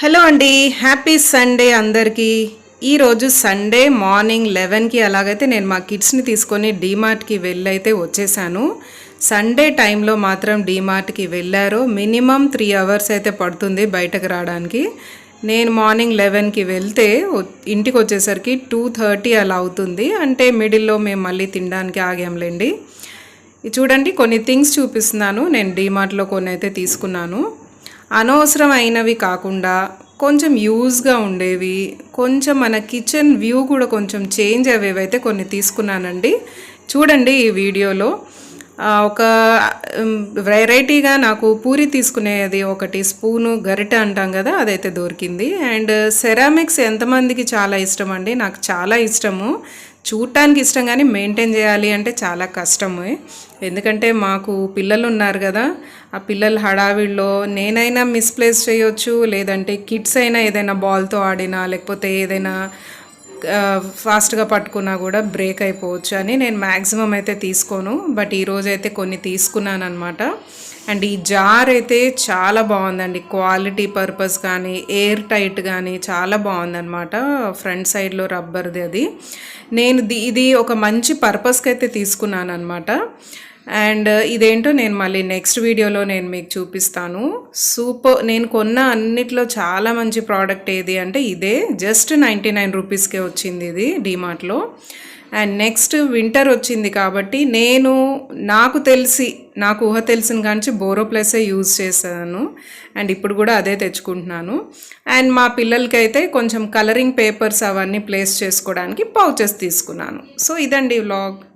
Hello అండి happy Sunday అందరికీ. ఈరోజు సండే మార్నింగ్ లెవెన్కి అలాగైతే నేను మా కిడ్స్ని తీసుకొని డీమార్ట్కి వెళ్ళైతే వచ్చేసాను. సండే టైంలో మాత్రం డీమార్ట్కి వెళ్ళారు. మినిమం త్రీ అవర్స్ అయితే పడుతుంది బయటకు రావడానికి. నేను మార్నింగ్ లెవెన్కి వెళ్తే ఇంటికి వచ్చేసరికి టూ థర్టీ అలా అవుతుంది. అంటే మిడిల్లో మేము మళ్ళీ తినడానికి ఆగాంలేండి. ఇది చూడండి కొన్ని థింగ్స్ చూపిస్తున్నాను. నేను డీమార్ట్లో కొన్ని అయితే తీసుకున్నాను. అనవసరం అయినవి కాకుండా కొంచెం యూజ్గా ఉండేవి కొంచెం మన కిచెన్ వ్యూ కూడా కొంచెం చేంజ్ అవేవైతే కొన్ని తీసుకున్నానండి. చూడండి ఈ వీడియోలో. ఒక వెరైటీగా నాకు పూరి తీసుకునేది ఒకటి స్పూను గరిట అంటాం కదా అదైతే దొరికింది. అండ్ సెరామిక్స్ ఎంతమందికి చాలా ఇష్టం అండి నాకు చాలా ఇష్టము. చూడటానికి ఇష్టం కానీ మెయింటైన్ చేయాలి అంటే చాలా కష్టము. ఎందుకంటే మాకు పిల్లలు ఉన్నారు కదా ఆ పిల్లల హడావిడిలో నేనైనా మిస్ప్లేస్ చేయొచ్చు లేదంటే కిడ్స్ అయినా ఏదైనా బాల్తో ఆడినా లేకపోతే ఏదైనా ఫాస్ట్గా పట్టుకున్నా కూడా బ్రేక్ అయిపోవచ్చు అని నేను మ్యాక్సిమం అయితే తీసుకోను. బట్ ఈరోజు అయితే కొన్ని తీసుకున్నాను అనమాట అండ్ ఈ జార్ అయితే చాలా బాగుందండి. క్వాలిటీ పర్పస్ కానీ ఎయిర్ టైట్ కానీ చాలా బాగుందన్నమాట. ఫ్రంట్ సైడ్లో రబ్బర్ది అది. నేను ది- ఇది ఒక మంచి పర్పస్కి అయితే తీసుకున్నాను అనమాట అండ్ ఇదేంటో నేను మళ్ళీ నెక్స్ట్ వీడియోలో నేను మీకు చూపిస్తాను. సూపర్. నేను కొన్న అన్నిట్లో చాలా మంచి ప్రోడక్ట్ ఏది అంటే ఇదే. జస్ట్ నైంటీ నైన్ రూపీస్కే వచ్చింది ఇది డిమార్ట్లో. అండ్ నెక్స్ట్ వింటర్ వచ్చింది కాబట్టి నేను నాకు తెలిసి నాకు ఊహ తెలిసిన కానీ బోరో ప్లస్సే యూజ్ చేశాను. అండ్ ఇప్పుడు కూడా అదే తెచ్చుకుంటున్నాను. అండ్ మా పిల్లలకి అయితే కొంచెం కలరింగ్ పేపర్స్ అవన్నీ ప్లేస్ చేసుకోవడానికి పౌచెస్ తీసుకున్నాను. సో ఇదండి వ్లాగ్.